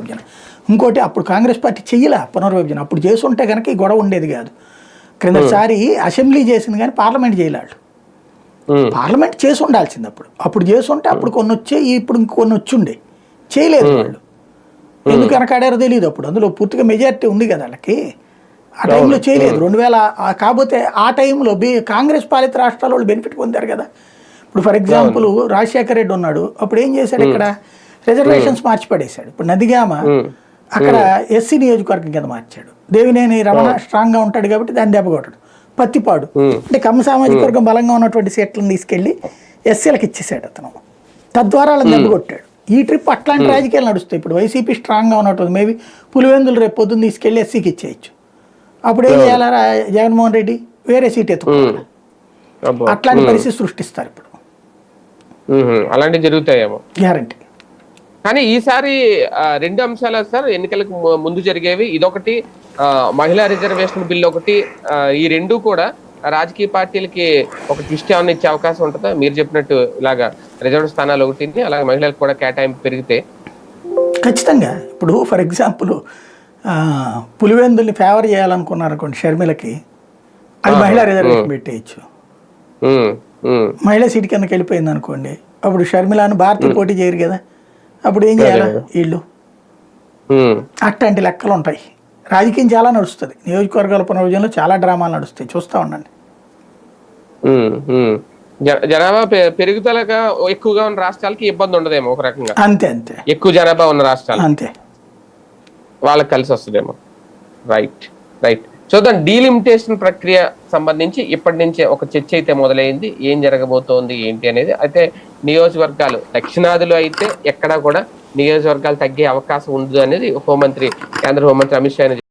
పునర్విభజన. ఇంకోటి అప్పుడు కాంగ్రెస్ పార్టీ చెయ్యలే పునర్విభజన. అప్పుడు చేసి ఉంటే కనుక ఈ గొడవ ఉండేది కాదు. క్రిందసారి అసెంబ్లీ చేసింది కానీ పార్లమెంట్ చేయలేడు పార్లమెంట్ చేసి ఉండాల్సింది అప్పుడు. అప్పుడు చేసి ఉంటే అప్పుడు కొన్ని వచ్చాయి ఇప్పుడు ఇంకొన్ని వచ్చుండే. చేయలేదు వాళ్ళు. ఎందుకు వెనకాడారో తెలియదు అప్పుడు. అందులో పూర్తిగా మెజారిటీ ఉంది కదా వాళ్ళకి. ఆ టైంలో చేయలేదు. రెండు వేల కాకపోతే ఆ టైంలో బి కాంగ్రెస్ పాలిత రాష్ట్రాల వాళ్ళు బెనిఫిట్ పొందారు కదా. ఇప్పుడు ఫర్ ఎగ్జాంపుల్ రాజశేఖర రెడ్డి ఉన్నాడు. అప్పుడు ఏం చేశాడు ఇక్కడ? రిజర్వేషన్స్ మార్చి పడేశాడు ఇప్పుడు నదిగామ అక్కడ ఎస్సీ నియోజకవర్గం కింద మార్చాడు. దేవినేని రమణ స్ట్రాంగ్గా ఉంటాడు కాబట్టి దాన్ని దెబ్బ కొట్టాడు పత్తిపాడు అంటే కమ్మ సామాజిక వర్గం బలంగా ఉన్నటువంటి సీట్లను తీసుకెళ్ళి ఎస్సీలకు ఇచ్చేసాడు అతను. తద్వారా వాళ్ళని దెబ్బ కొట్టాడు ఈ ట్రిప్ అట్లాంటి రాజకీయాలు నడుస్తాయి. ఇప్పుడు వైసీపీ స్ట్రాంగ్గా ఉన్నట్టుంది మేబీ పులివెందులు రేపు పొద్దున్న తీసుకెళ్ళి ఎస్సీకి ఇచ్చేయచ్చు. అప్పుడు ఏం చేయాలా రా- జగన్మోహన్ రెడ్డి వేరే సీట్ ఎత్తుకోవాలి అబ్బో. అట్లాంటి పరిస్థితి సృష్టిస్తారు ఇప్పుడు. అలాంటివి జరుగుతాయేమో. గ్యారంటీ కానీ ఈసారి రెండు అంశాలు సార్ ఎన్నికలకు ముందు జరిగేవి. ఇదొకటి మహిళా రిజర్వేషన్ బిల్ ఒకటి. ఈ రెండు కూడా రాజకీయ పార్టీలకి ఒక ట్విస్ట్ ఏమైనా ఇచ్చే అవకాశం ఉంటుందా? మీరు చెప్పినట్టు ఇలాగా రిజర్వ్ స్థానాలు ఒకటి అలాగే మహిళలకు కూడా కేటాయింపు పెరిగితే. ఖచ్చితంగా. ఇప్పుడు ఫర్ ఎగ్జాంపుల్ పులివెందుల్ని ఫేవర్ చేయాలనుకున్నారు అనుకోండి షర్మిలకి. అది మహిళా రిజర్వేషన్ పెట్టేయచ్చు. మహిళా సీట్ కిందకి వెళ్ళిపోయింది అనుకోండి అప్పుడు షర్మిలాను భారతి పోటీ చేయరు కదా. అప్పుడు ఏం చేయాలి? వీళ్ళు. అట్లాంటి లెక్కలు ఉంటాయి. రాజకీయం చాలా నడుస్తుంది. నియోజకవర్గాల పునర్విజయంలో చాలా డ్రామాలు నడుస్తాయి. చూస్తూ ఉండండి. జనాభా పెరుగుదలగా ఎక్కువగా ఉన్న రాష్ట్రాలకి ఇబ్బంది ఉండదేమో ఒక రకంగా. అంతే అంతే. ఎక్కువ జనాభా ఉన్న రాష్ట్రాలు అంతే. వాళ్ళకి కలిసి వస్తుందేమో. Right right. చూద్దాం డీలిమిటేషన్ ప్రక్రియ సంబంధించి ఇప్పటి నుంచే ఒక చర్చ అయితే మొదలైంది. ఏం జరగబోతోంది ఏంటి అనేది. అయితే నియోజకవర్గాలు దక్షిణాదిలో అయితే ఎక్కడా కూడా నియోజకవర్గాలు తగ్గే అవకాశం ఉండదు అనేది హోంమంత్రి కేంద్ర హోంమంత్రి అమిత్ షా